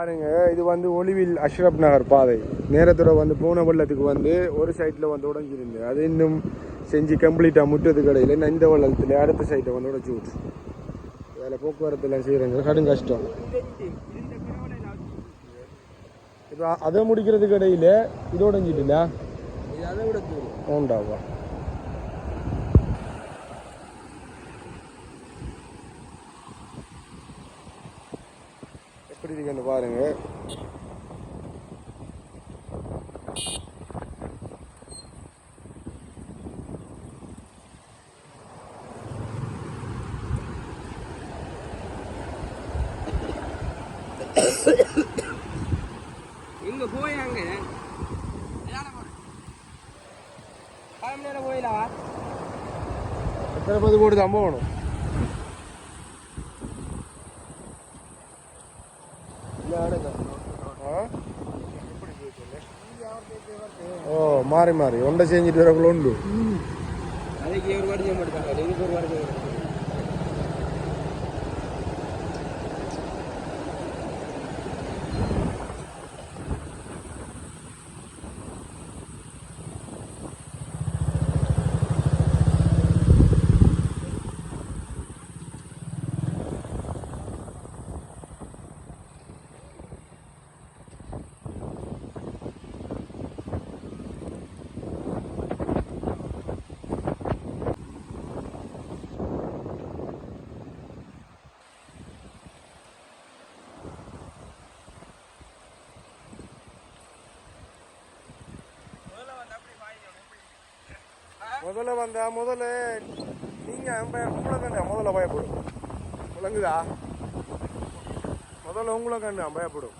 பாருங்க இது வந்து ஒளிவில் அஷ்ரப் நகர் பாதை. நேரத்தோட வந்து பூனை வெள்ளத்துக்கு வந்து ஒரு சைட்டில் வந்து உடஞ்சிருந்து அது இன்னும் செஞ்சு கம்ப்ளீட்டாக முட்டது கடையில் இந்த வெள்ளத்தில் அடுத்த சைட்டை வந்து உடச்சி விட்டு அதில் போக்குவரத்துலாம் செய்கிறாங்க கடும் கஷ்டம். இப்போ அதை முடிக்கிறதுக்கு இடையில இது உடஞ்சிட்டுல உண்டாவா எப்படி இருக்குன்னு பாருங்க எங்க போயாங்க நேரம் போயிடவா எத்தனை பது போட்டு தான் போகணும் ஆ? ஓ மாறி மாறி. ஒன்றை செஞ்சுட்டு வரக்குள்ள உண்டு. அதுக்கு ஒரு வாரம் முதல்ல வந்தா முதல்ல நீங்க உங்களை கண்டா முதல்ல பயப்படும். விளங்குதா? முதல்ல உங்களை கண்டு பயப்படும்.